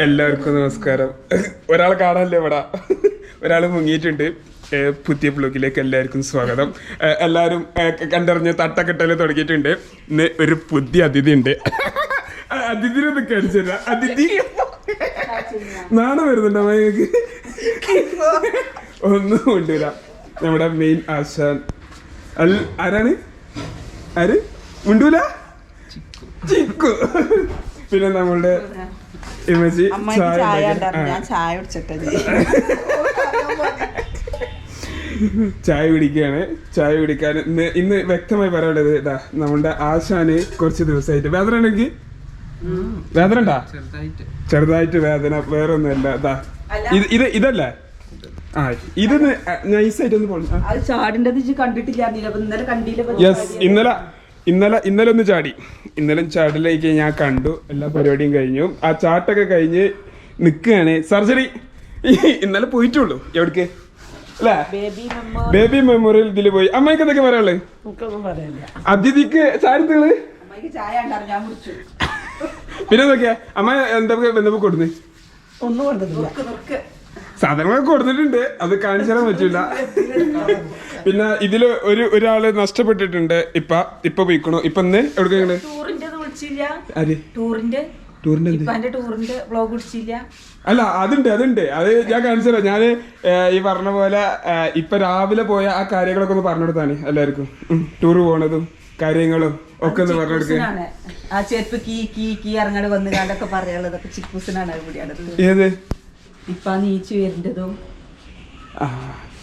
എല്ലാവർക്കും നമസ്കാരം. ഒരാൾ കാണാനല്ലേ ഇവിടെ? ഒരാൾ മുങ്ങിയിട്ടുണ്ട്. പുതിയ ബ്ലോഗിലേക്ക് എല്ലാവർക്കും സ്വാഗതം. എല്ലാവരും കണ്ടറിഞ്ഞ് തട്ടക്കെട്ടൽ തുടങ്ങിയിട്ടുണ്ട്. ഇന്ന് ഒരു പുതിയ അതിഥി ഉണ്ട്. അതിഥിനെ ഒന്ന് കാണിച്ചുതരാ അതിഥി. നാണം വരുന്നുണ്ടോ അമ്മയ്ക്ക് ഒന്നും കൊണ്ടുവരാം. നമ്മുടെ മെയിൻ ആശാൻ. ആരാണ്? ആര്? മുണ്ടൂല? ചിക്കു. പിന്നെ നമ്മളുടെ ഇമജി ചായ. ഞാൻ ചായ കുടിച്ചിട്ട് ചായ കുടിക്കുകയാണ്. ചായ കുടിക്കാൻ ഇന്ന് ഇന്ന് വ്യക്തമായി പറയാനുള്ളത് ഇതാ നമ്മളുടെ ആശാന് കുറച്ച് ദിവസമായിട്ട് വേദന ഉണ്ടെങ്കിൽ വേദന ഉണ്ടാ? ചെറുതായിട്ട്. വേദന വേറെ ഒന്നുമല്ല ഇതാ ഇത് ഇത് ഇതല്ലേ? ആ ഇത് നൈസായിട്ടൊന്ന് പോണം കണ്ടില്ല. യെസ് ഇന്നലെ ഇന്നലെ ഇന്നലെ ഒന്ന് ചാടി. ഇന്നലെ ചാടലേക്ക് ഞാൻ കണ്ടു. എല്ലാ പരിപാടിയും കഴിഞ്ഞു. ആ ചാട്ടൊക്കെ കഴിഞ്ഞ് നിൽക്കുകയാണ്. സർജറി ഇന്നലെ പോയിട്ടുള്ളൂ. എവിടേക്ക്? അല്ലേ? ബേബി മെമ്മോ ബേബി മെമ്മോറിയൽ ഇതിൽ പോയി. അമ്മയ്ക്ക് എന്തൊക്കെ പറയാനുള്ളത് അതിഥിക്ക് ചാരിത്തുകൾ പിന്നെ നോക്കിയാ അമ്മ എന്താ എന്തൊക്കെ കൊടുന്ന് സാധനങ്ങളൊക്കെ കൊടുത്തിട്ടുണ്ട്. അത് കാണിച്ചാലും പറ്റില്ല. പിന്നെ ഇതിൽ ഒരു ഒരാൾ നഷ്ടപ്പെട്ടിട്ടുണ്ട്. ഇപ്പൊ ഇപ്പൊ പോയിക്കണു. ഇപ്പൊ ഇന്ന് എവിടെ ടൂറിന്റെ. ടൂറിന്റെ ബ്ലോഗ് അല്ല അതുണ്ട് അതുണ്ട്. അത് ഞാൻ കാണിച്ചു തരാം ഞാൻ ഈ പറഞ്ഞ പോലെ ഇപ്പൊ രാവിലെ പോയ ആ കാര്യങ്ങളൊക്കെ ഒന്ന് പറഞ്ഞു കൊടുത്താണ് എല്ലാവർക്കും ടൂർ പോണതും കാര്യങ്ങളും ഒക്കെ ഒന്ന് പറഞ്ഞു കൊടുക്കുക ആ ചെരുപ്പ് കീ കീ കീ ഇറങ്ങാട് വന്ന് കണ്ടൊക്കെ പറയാനുള്ളതൊക്കെ ചിക്കൂസിനാണ് ഏത്? ഇപ്പൊ നീച്ചു വരേണ്ടതും.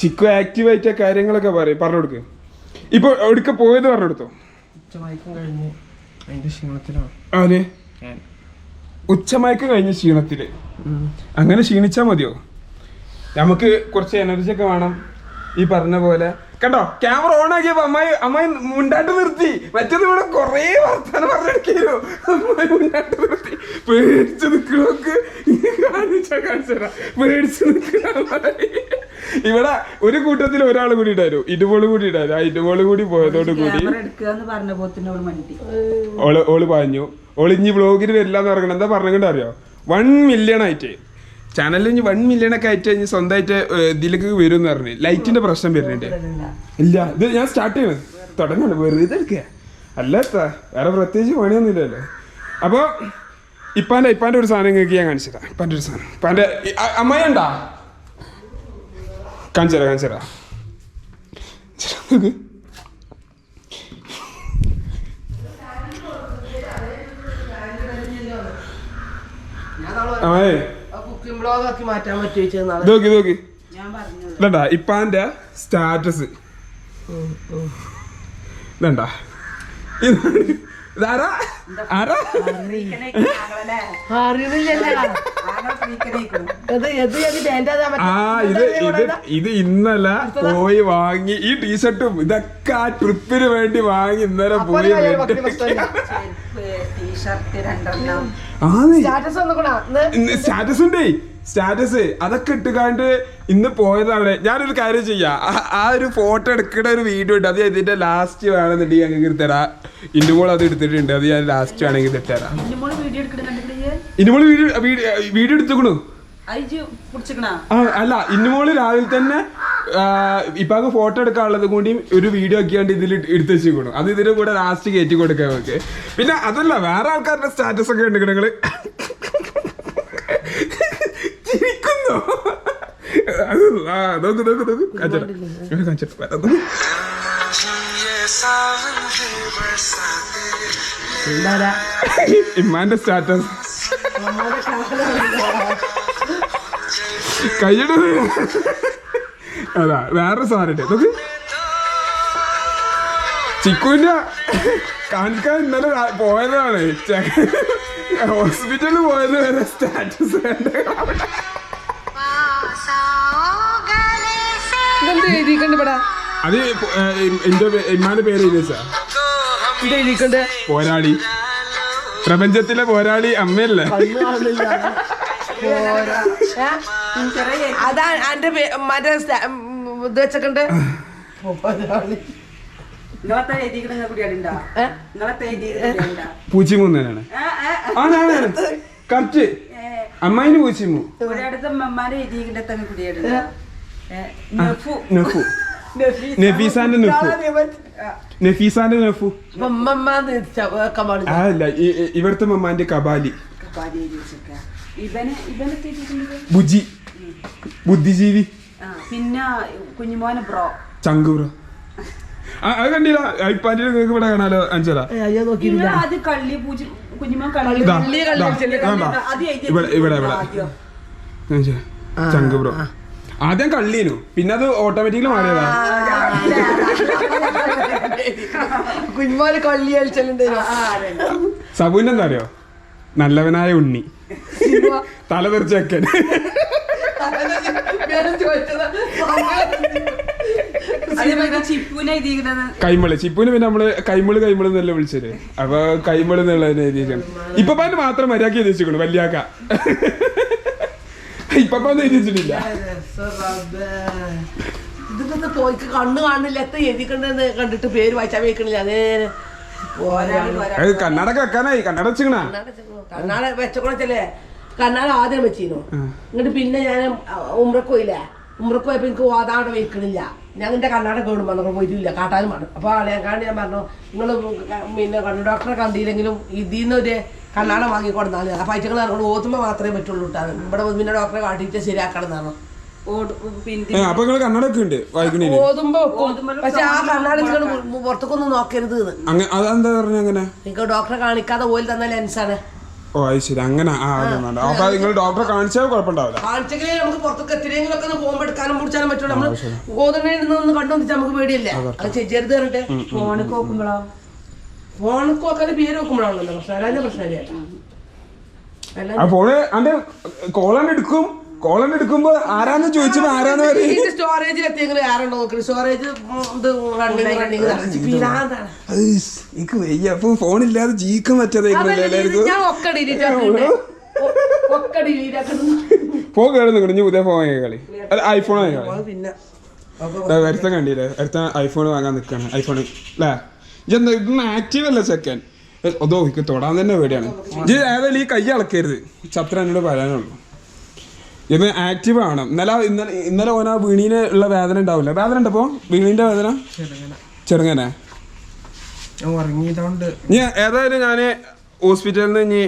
ചിക്കു ആക്റ്റീവായിട്ട് കാര്യങ്ങളൊക്കെ പറയും. പറഞ്ഞു കൊടുക്ക്. ഇപ്പൊ എവിടേക്ക് പോയത് പറഞ്ഞു കൊടുത്തോ? അതെ ഉച്ചമയക്കം കഴിഞ്ഞ ക്ഷീണത്തിൽ. അങ്ങനെ ക്ഷീണിച്ചാ മതിയോ? നമുക്ക് കുറച്ച് എനർജി ഒക്കെ വേണം. ഈ പറഞ്ഞ പോലെ. കണ്ടോ? ക്യാമറ ഓൺ ആക്കിയപ്പോ അമ്മായി അമ്മായി മുണ്ടാട്ട് നിർത്തി. മറ്റേത് ഇവിടെ കൊറേ വർത്താനം പറഞ്ഞെടുക്കോ അമ്മായി മുണ്ടാട്ട് നിർത്തി. പേടിച്ച് നിൽക്കണോക്ക് കാണിച്ചാ കാണിച്ചാ പേടിച്ച് നിൽക്കണ. ഇവിടെ ഒരു കൂട്ടത്തിൽ ഒരാൾ കൂടി ഇടായിരുന്നു ഇടുപോൾ കൂടി ഇടായിരുന്നു ആ ഇടുപോൾ കൂടി പോയതോട് കൂടി ഓൾ ഓൾ പറഞ്ഞു ഓൾ ഇനി വ്ളോഗിൽ വരില്ല എന്ന് പറയണത് എന്താ പറഞ്ഞിട്ട് അറിയോ? വൺ മില്യൺ ആയിട്ട്. ചാനലിൽ ഇനി വൺ മില്യൺ ഒക്കെ ആയിട്ട് ഇനി സ്വന്തമായിട്ട് ഇതിലേക്ക് വരും എന്ന് പറഞ്ഞു. ലൈറ്റിന്റെ പ്രശ്നം വരുന്നുണ്ട്. ഇല്ല ഇത് ഞാൻ സ്റ്റാർട്ട് ചെയ്യണം തുടങ്ങണം. വെറുതെ എടുക്കുക അല്ല വേറെ പ്രത്യേകിച്ച് പണിയൊന്നുമില്ലല്ലോ. അപ്പോൾ ഇപ്പാന്റെ ഇപ്പാന്റെ ഒരു സാധനം നിങ്ങൾക്ക് ഞാൻ കാണിച്ചുതരാം. ഇപ്പാന്റെ ഒരു സാധനം. ഇപ്പാന്റെ ഈ- അ- അമ്മായി ഉണ്ടാ കാണിച്ചുതരാം കാണിച്ചുതരാം നോക്ക് അമ്മായി കുക്കിംഗ് ആക്കി മാറ്റാൻ പറ്റുമോ ചോദിച്ചാൽ നാളെ? നോക്കി നോക്കി ഇതണ്ടാ ഇപ്പാന്റെ സ്റ്റാറ്റസ്. വേണ്ട ഇതാണ്. ഇത് ഇന്നല പോയി വാങ്ങി ഈ ടീഷർട്ടും ഇതൊക്കെ ആ ട്രിപ്പിന് വേണ്ടി വാങ്ങി ഇന്നലെ പോയി സ്റ്റാറ്റസ് ഉണ്ടേ? സ്റ്റാറ്റസ് അതൊക്കെ ഇട്ടുകാണ്ട് ഇന്ന് പോയതാണ്. ഞാനൊരു കാര്യം ചെയ്യാം. ആ- ഒരു ഫോട്ടോ എടുക്കുന്ന ഒരു വീഡിയോ ഉണ്ട്. അത് ഇതിന്റെ ലാസ്റ്റ് വേണമെന്നുണ്ടെങ്കിൽ ഞങ്ങൾക്ക് തരാം. ഇന്നുമോൾ അത് എടുത്തിട്ടുണ്ട്. അത് ഞാൻ ലാസ്റ്റ് വേണമെങ്കിൽ തരാം. ഇന്നുമോൾ വീഡിയോ വീഡിയോ എടുത്തുക്കണു. അല്ല ഇന്നുമോൾ രാവിലെ തന്നെ ഇപ്പൊ ഫോട്ടോ എടുക്കാനുള്ളത് കൂടി ഒരു വീഡിയോ ആക്കിയാണ്ട് ഇതിൽ എടുത്ത് വെച്ചിരിക്കണം. അത് ഇതിന്റെ കൂടെ ലാസ്റ്റ് കയറ്റി കൊടുക്കാൻ നമുക്ക് പിന്നെ അതല്ല വേറെ ആൾക്കാരുടെ സ്റ്റാറ്റസ് ഒക്കെ ഉണ്ട് നിങ്ങൾ. അത് ആ, നോക്ക് നോക്ക് നോക്ക് ഒന്നും. എന്താ ഇമ്മാന്റെ സ്റ്റാറ്റസ് കയ്യിട് അതാ വേറെ സാധനം നോക്ക്. ചിക്കുവിന്റെ കാണിക്കാൻ ഇന്നലെ പോയതാണ്. ഹോസ്പിറ്റലിൽ പോയത് വരെ സ്റ്റാറ്റസ് ഇവിടെ അത് എന്റെ ഇമ്മാന്റെ പേര് പോരാളി. പ്രപഞ്ചത്തിലെ പോരാളി അമ്മയല്ലേ? അതാ എന്റെ മറ്റേ ഇത് വെച്ചക്കണ്ട്. ആ ഞാനാണ് കറക്റ്റ്. അമ്മായിന് നഫീസാന്റെ നെഫു നഫീസാന്റെ നെഫു അല്ല ഈ- ഈ- ഇവിടുത്തെ മമ്മാന്റെ കബാലി. ബുജി ബുദ്ധിജീവി. ആ പിന്നെ കുഞ്ഞുമോനെ ബ്രോ. ചങ്കൂറ അത് കണ്ടില്ല. ഇപ്പാന്റെ ഇവിടെ കാണാലോ അഞ്ചല അത് കള്ളി പൂജ ഇവിടെ ഇവിടെ ഇവിടെ. ആദ്യം. ചങ്ക് ബ്രോ. ആദ്യം കള്ളീനു പിന്നെ അത് ഓട്ടോമാറ്റിക്കലി മാറിയതാ. കുഞ്ഞുമോന് കള്ളി സബുവിന്റെ എന്താ അറിയോ? നല്ലവനായ ഉണ്ണി. തല കൈമൾ. ചിപ്പുവിന് പിന്നെ നമ്മൾ കൈമൾ കൈമൾ എന്നല്ലേ വിളിച്ചത്. അപ്പൊ കൈമൾ എന്നുള്ളതിനെ എഴുതിയിരിക്കണം. ഇപ്പൊ പാൻ മാത്രം മര്യാദ എഴുതിച്ചിക്കണു വല്യാക്ക. ഇപ്പൊ പാന്ന് എഴുതിച്ചിട്ടില്ല പോയിക്ക് കണ്ണ് കാണില്ല എത്ര എഴുതിക്കണ്ടെന്ന് കണ്ടിട്ട് പേര് വായിച്ചാൽ വെക്കണില്ല. അത് കണ്ണടക്ക വെക്കാനായി. കണ്ണട വെച്ചിക്കണ? കണ്ണാട വെച്ചോളച്ചല്ലേ കണ്ണാട ആദ്യം വെച്ചിരുന്നു എന്നിട്ട് പിന്നെ ഞാൻ ഉമ്രക്കോയില്ലേ? ഉമ്രക്കോയപ്പോ എനിക്ക് ഓതാണ്ട് വെക്കണില്ല. ഞാൻ എന്റെ കണ്ണാട കേടും വന്നപ്പോൾ പോയിട്ടില്ല കാട്ടാനും വേണം അപ്പൊ ആളെക്കാണ്ട് ഞാൻ പറഞ്ഞു നിങ്ങൾ പിന്നെ കണ്ണു ഡോക്ടറെ കണ്ടില്ലെങ്കിലും ഇതിൽ നിന്ന് ഒരു കണ്ണാട വാങ്ങിക്കൊടുന്നാൽ അപ്പോൾ അയച്ചങ്ങൾ ഇറങ്ങുന്നത് ഓത്തുമ്പോൾ മാത്രമേ പറ്റുള്ളൂ കേട്ടോ ഇവിടെ പിന്നെ ഡോക്ടറെ കാട്ടിയിട്ട് ശരിയാക്കണം എന്നാണ് പുറത്തേക്കൊന്നും നോക്കരുത് ഡോക്ടറെ കാണിക്കാതെ ഓയിൽ തന്ന ലെൻസാണ്. ഓ അത് ശരി. അങ്ങനെ ആ വേണ്ട. അപ്പൊ നിങ്ങൾ ഡോക്ടറെ കാണിച്ചാൽ കുഴപ്പമുണ്ടാവില്ല? കാണിച്ചെങ്കിലേ നമുക്ക് പുറത്തൊക്കെ എത്തിയെങ്കിലും ഒക്കെ ഒന്ന് പോകുമ്പോൾ എടുക്കാനും പിടിച്ചാലും പറ്റുള്ളൂ. നമ്മൾ ഗോതണ്ണയിൽ നിന്ന് കണ്ടു വെച്ചാൽ നമുക്ക് പേടിയല്ലേ? അത് ചെയ്യരുത് പറഞ്ഞിട്ട് ഫോണിൽ നോക്കുമ്പോഴോ ഫോണിൽ നോക്കാതെ പേര് നോക്കുമ്പോഴാണല്ലോ പ്രശ്നം. അല്ലാതെ പ്രശ്നമില്ല ഫോണ് അന്റെ കോളൻ എടുക്കും. കോളൻ എടുക്കുമ്പോ ആരാന്ന് ചോദിച്ചപ്പോ ആരാന്ന് പറയും? സ്റ്റോറേജിൽ ആരുണ്ടോ നോക്കുന്നത് സ്റ്റോറേജ് ഇത് എനിക്ക് വയ്യ. അപ്പൊ പറ്റാതായിരിക്കും എല്ലാവർക്കും? ഫോൺ കേട് നിൽക്കണം പുതിയ ഫോൺ കളി. അല്ല ഐഫോൺ കളി. അത് പിന്നെ. വരുത്ത കണ്ടില്ലേ? വരുത്ത ഐഫോൺ വാങ്ങാൻ നിൽക്കാണ് ഐഫോൺ അല്ലേ ഇതെന്താ ഇതൊന്നും ആക്റ്റീവ് അല്ല സെക്കൻഡ് അതോ എനിക്ക് തൊടാൻ തന്നെ പേടിയാണ്. ഇത് ഏതായാലും ഈ കൈ അളക്കരുത്. ചത്ര എന്നോട് പറയാനുള്ളൂ ഇത് ആക്റ്റീവ് ആണ്. ഇന്നലെ ഇന്നലെ ഇന്നലെ ഓന വീണീന് ഉള്ള വേദന ഉണ്ടാവില്ല? വേദന ഉണ്ടപ്പോ? വീണീന്റെ വേദന? ചെറുങ്ങനെ. ഞാൻ ഏതായാലും ഞാൻ ഹോസ്പിറ്റലിൽ നിന്ന് ഇനി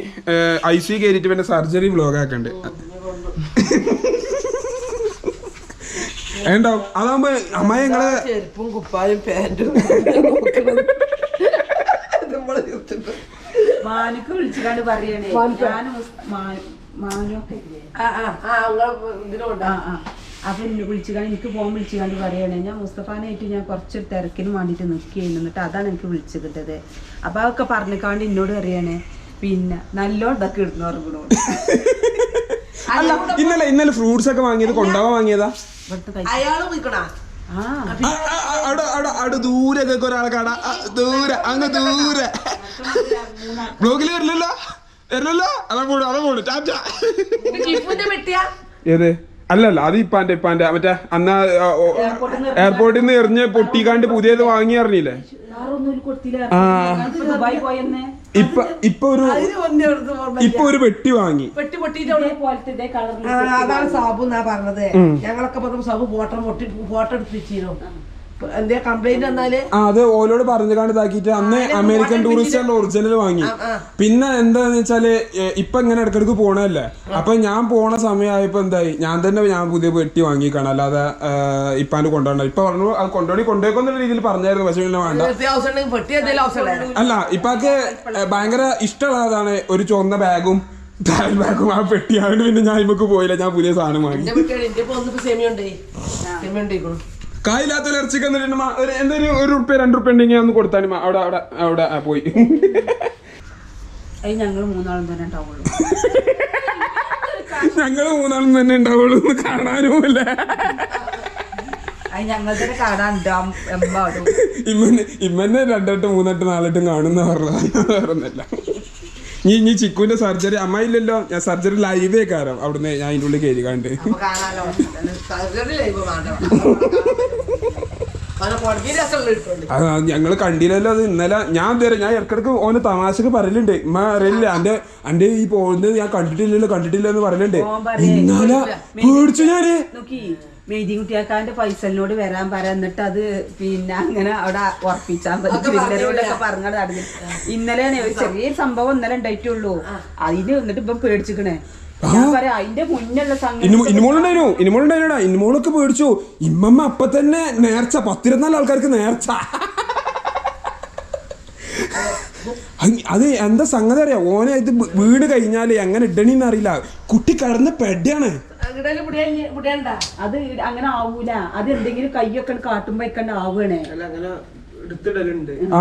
ഐ സി കയറിയിട്ട് പിന്നെ സർജറി ബ്ലോഗ് ആക്കണ്ട്. ഉണ്ടാവും അതാകുമ്പോ അമ്മായി ഞങ്ങൾ ചെരുപ്പും കുപ്പായും മാനുക്ക് പറയണേ. ഞാൻ മാനൊക്കെ ആ ആ ആ നിങ്ങളെ ആ ആ. അപ്പൊ എന്നെ വിളിച്ചുകാണ്ട് എനിക്ക് ഫോൺ വിളിച്ചുകാണ്ട് പറയണേ. ഞാൻ മുസ്തഫാനായിട്ട് ഞാൻ കുറച്ചൊരു തിരക്കിന് വേണ്ടിയിട്ട് നിൽക്കുകയായിരുന്നു എന്നിട്ട് അതാണ് എനിക്ക് വിളിച്ചു കിട്ടത് അപ്പൊ അതൊക്കെ പറഞ്ഞിക്കാണ്ട് എന്നോട് അറിയണേ പിന്നെ നല്ലോണം ഇതൊക്കെ ഇടുന്നു ഉറങ്ങണോ അല്ല ഇന്നലെ ഇന്നലെ ഫ്രൂട്ട്സ് ഒക്കെ വാങ്ങിയത് കൊണ്ടാവാ വാങ്ങിയതാ? അയാൾ പോയിക്കണാ? അവിടെ അവിടെ അവിടെ ദൂരെ ഒരാളെ കാണാ. ദൂരെ അങ്ങ് ദൂരെ. ബ്ലോഗിൽ വരില്ലല്ലോ? ഏത്? അല്ലല്ല അത് ഇപ്പാന്റെ ഇപ്പാന്റെ മറ്റേ അന്ന് എയർപോർട്ടിൽ നിന്ന് എറിഞ്ഞ് പൊട്ടിക്കാണ്ട് പുതിയത് വാങ്ങി അറിഞ്ഞില്ലേ? ആ. ഇപ്പൊ ദുബായ് പോയെന്ന്. ഇപ്പൊ ഇപ്പൊ ഒരു എടുത്ത് ഇപ്പൊ ഒരു വെട്ടി വാങ്ങി. വെട്ടി അതാണ് സാബു എന്നാ പറഞ്ഞത്. ഞങ്ങളൊക്കെ പറഞ്ഞ സാബു ഫോട്ടോ പൊട്ടി ഫോട്ടോ ആ. അത് ഓലോട് പറഞ്ഞു കാണ്ട് ഇതാക്കിയിട്ട് അന്ന് അമേരിക്കൻ ടൂറിസ്റ്റ് ഒറിജിനൽ വാങ്ങി. പിന്നെ എന്താന്ന് വെച്ചാൽ ഇപ്പൊ ഇങ്ങനെ ഇടക്കിടക്ക് പോണല്ലേ അപ്പൊ ഞാൻ പോണ സമയമായപ്പോ എന്തായി? ഞാൻ തന്നെ ഞാൻ പുതിയ പെട്ടി വാങ്ങിക്കാണ്. അല്ലാതെ ഇപ്പാന്റെ കൊണ്ടുപോകണ്ട ഇപ്പൊ പറഞ്ഞു അത് കൊണ്ടുപോയി കൊണ്ടുപോയിക്കൊന്നുള്ള രീതിയിൽ പറഞ്ഞായിരുന്നു. പക്ഷെ പിന്നെ വേണ്ട. അല്ല ഇപ്പാക്ക് ഭയങ്കര ഇഷ്ടമുള്ളതാണ് ഒരു ചുവന്ന ബാഗും ട്രാവൽ ബാഗും. ആ പെട്ടി അതുകൊണ്ട് പിന്നെ ഞാൻ ഇമ്മക്ക് പോയില്ല. ഞാൻ പുതിയ സാധനം വാങ്ങി. എന്റെ പെട്ടിയാണ് എന്റെ ഇപ്പൊ ഒന്നിപ്പോ സെമിയുണ്ടേ സെമി ഉണ്ടായിക്കണു കായില്ലാത്ത ഇറച്ചിക്ക് എന്നിട്ട് മാ- ഒരു എന്തൊരു ഒരു റുപ്യ രണ്ട് റുപ്യ ഉണ്ടെങ്കിൽ ഒന്ന് കൊടുത്താൽ അവിടെ അവിടെ അവിടെ പോയി. ഞങ്ങൾ മൂന്നാളും തന്നെ ഉണ്ടാവുള്ളൂ. ഞങ്ങൾ മൂന്നാളും തന്നെ ഉണ്ടാവുള്ളൂ എന്ന് കാണാനുമില്ല. എമ്പാടും ഇമ്മന്നെ ഇമ്മന്നെ രണ്ടെട്ട് മൂന്നെട്ട് നാലെട്ടും കാണുന്ന പറഞ്ഞില്ല. നീ ഇനി ചിക്കുവിന്റെ സർജറി അമ്മ ഇല്ലല്ലോ ഞാൻ സർജറി ലൈവേ കാരണം അവിടുന്ന് ഞാൻ അതിന്റെ ഉള്ളിൽ കയറി കണ്ട്. ഞങ്ങൾ കണ്ടില്ലല്ലോ അത് ഇന്നലെ. ഞാൻ തരാം ഞാൻ ഇടക്കിടക്ക് ഓന് തമാശക്ക് പറയലുണ്ട്. ഇമ്മ അറിയില്ല. എന്റെ എന്റെ ഈ പോകുന്നത് ഞാൻ കണ്ടിട്ടില്ലല്ലോ കണ്ടിട്ടില്ല എന്ന് പറയലുണ്ട്. ഇന്നലെ പേടിച്ചു ഞാൻ. മെയ്തി കുട്ടിയാക്കാന്റെ പൈസലിനോട് വരാൻ പറ എന്നിട്ട് അത് പിന്നെ അങ്ങനെ അവിടെ ഉറപ്പിച്ചാൽ പറ്റും. ഇന്നലോടൊക്കെ പറഞ്ഞത് നടന്നു ഇന്നലെയാണ് ഒരു ചെറിയ സംഭവം ഇന്നലെ ഉണ്ടായിട്ടുള്ളൂ. അതിന് എന്നിട്ട് ഇപ്പം പേടിച്ചിക്കണേ. ഇന്നുമോളൊക്കെ പേടിച്ചു. ഇമ്മമ്മ അപ്പൊ തന്നെ നേർച്ച പത്തിരുന്നാൽ ആൾക്കാർക്ക് നേർച്ച. അത് എന്താ സംഗതി അറിയാം? ഓനെ ഇത് വീട് കഴിഞ്ഞാൽ എങ്ങനെ ഇടണിന്നറിയില്ല കുട്ടി കടന്ന് പെടയാണ്. അത് അങ്ങനെ ആവൂല. അത് എന്തെങ്കിലും കയ്യൊക്കെ കാട്ടുമ്പോ ആവണേ. ആവുകയാണേ ആ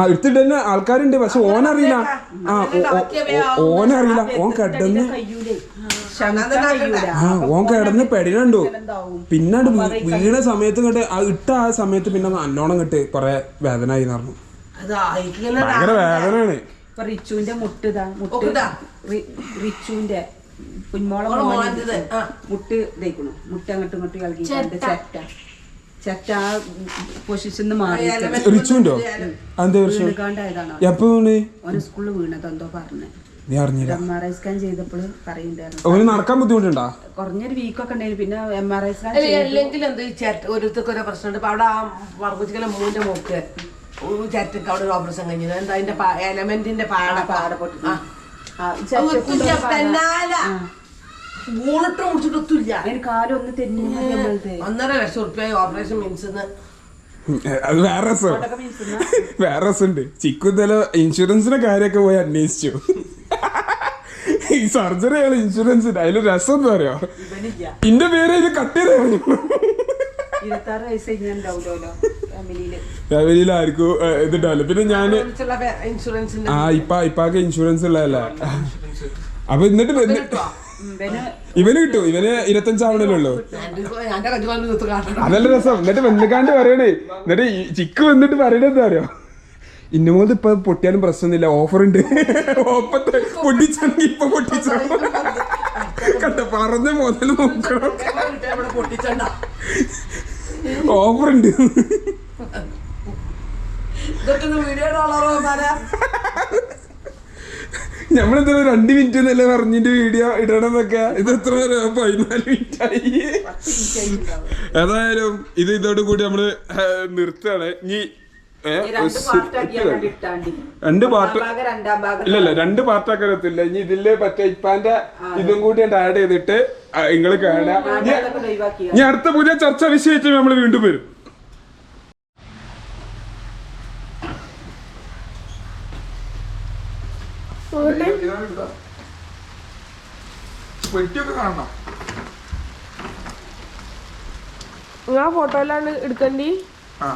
ആൾക്കാരുണ്ട്. പക്ഷെ ഓനറിയില്ല ആ ഓനറിയില്ല ഓൻ കിടന്ന് കഴിയൂല ആ ഓൻ കിടന്ന് എന്താവും പിന്നെ വീണ സമയത്ത് കണ്ട് ആ ഇട്ട ആ സമയത്ത് പിന്നെ നല്ലോണം കിട്ട് കൊറേ വേദന ആയി പറഞ്ഞു ഭയങ്കര വേദനയാണ്. ഇപ്പൊ റിച്ചുവിന്റെ മുട്ട് മുട്ടുതാ മുട്ട് റിച്ചുവിന്റെ ആ. മുട്ട് ഇതേക്കണു. മുട്ട് അങ്ങോട്ടും ഇങ്ങോട്ടും ഇളകി ചട്ട. ചട്ട. ആ പൊസിഷന്ന് മാറി റിച്ചുണ്ടോ? വീണുകാണ്ടായതാണ്? എപ്പോ ഓന് സ്കൂളിൽ വീണത് എന്തോ പറഞ്ഞു. നീ അറിഞ്ഞില്ല. എം ആർ ഐ സ്കാൻ ചെയ്തപ്പോൾ പറയുന്നുണ്ടായിരുന്നു. അവന് നടക്കാൻ ബുദ്ധിമുട്ടുണ്ടാ? കുറഞ്ഞൊരു വീക്കൊക്കെ ഉണ്ടായിരുന്നു പിന്നെ എം ആർ ഐ സ്കാൻ അല്ല, അല്ലെങ്കിൽ എന്ത് ഓരോരുത്തർക്ക് ഓരോ പ്രശ്നമുണ്ട്. ഇപ്പൊ അവിടെ ആ വർഗച്ചിക്കല മൂന്നിന്റെ മോക്ക് ചേട്ടക്ക് അവിടെ ഒരു ഓപ്പറേഷൻ കഴിഞ്ഞത് എന്താ അതിന്റെ എലമെന്റിന്റെ പാട? പാട പൊട്ടി ഊണിട്ട് മുടിച്ചിട്ടൊത്തില്ല അതിന് കാലൊന്ന് തെന്നി ഒന്നര ലക്ഷം റുപ്യ ഓപ്പറേഷൻ മീൻസ് അത് വേറെ രസം. വേറെ രസമുണ്ട്. ചിക്കു ഇന്നലെ ഇൻഷുറൻസിന്റെ കാര്യമൊക്കെ പോയി അന്വേഷിച്ചു. ഈ സർജറി ആണ് ഇൻഷുറൻസിന്റെ അതിൽ രസം എന്താ പറയാ ഇന്റെ പേര് ഇത് കട്ട് ചെയ്ത് കളഞ്ഞു. ഇരുപത്താറ് വയസ്സ് ഫാമിലിയിൽ ആർക്കും ഇതുണ്ടാവില്ല. പിന്നെ ഞാൻ ഇൻഷുറൻസിന്റെ ആ ഇപ്പ ഇപ്പാക്ക് ഇൻഷുറൻസ് ഉള്ളതല്ലേ? അപ്പൊ എന്നിട്ട് വന്ന് ഇവന് കിട്ടും. ഇവന് ഇരുപത്തഞ്ചാവണല്ലോ അതല്ല രസം. എന്നിട്ട് വന്നിക്കാണ്ട് പറയണേ. എന്നിട്ട് ചിക്ക് വന്നിട്ട് പറയണത് എന്താ അറിയോ? ഇന്നുമോത് ഇപ്പൊ പൊട്ടിയാലും പ്രശ്നമൊന്നുമില്ല. ഓഫർ ഉണ്ട് ഓപ്പത്ത് പൊട്ടിച്ചെങ്കിൽ ഇപ്പൊ പൊട്ടിച്ചോ? കണ്ട? പറഞ്ഞ മുതൽ നോക്കണം. ഓഫർ ഉണ്ട് ഇതൊക്കെ വീഡിയോ ഡോളറോ നമ്മളെന്താ രണ്ട് മിനിറ്റ് എന്നല്ലേ പറഞ്ഞിട്ട് വീഡിയോ ഇടണമെന്നൊക്കെ ഇത് എത്ര നേരം? പതിനാല് മിനിറ്റ് ആയി. ഏതായാലും ഇത് ഇതോട് കൂടി നമ്മൾ നിർത്തുകയാണ്. ഇനി രണ്ട് പാർട്ട് ഇല്ല ഇല്ല രണ്ട് പാർട്ടാക്കാൻ എത്തില്ല ഇനി ഇതിൽ പറ്റ ഇപ്പാന്റെ ഇതും കൂടി ആഡ് ചെയ്തിട്ട് നിങ്ങൾ കാണാം ഇനി അടുത്ത പുതിയ ചർച്ച വിഷയിച്ച് നമ്മൾ വീണ്ടും വരും പെട്ടിയൊക്കെ കാണണം നിങ്ങൾ ആ ഫോട്ടോയിലാണ് എടുക്കണ്ടി? ആ.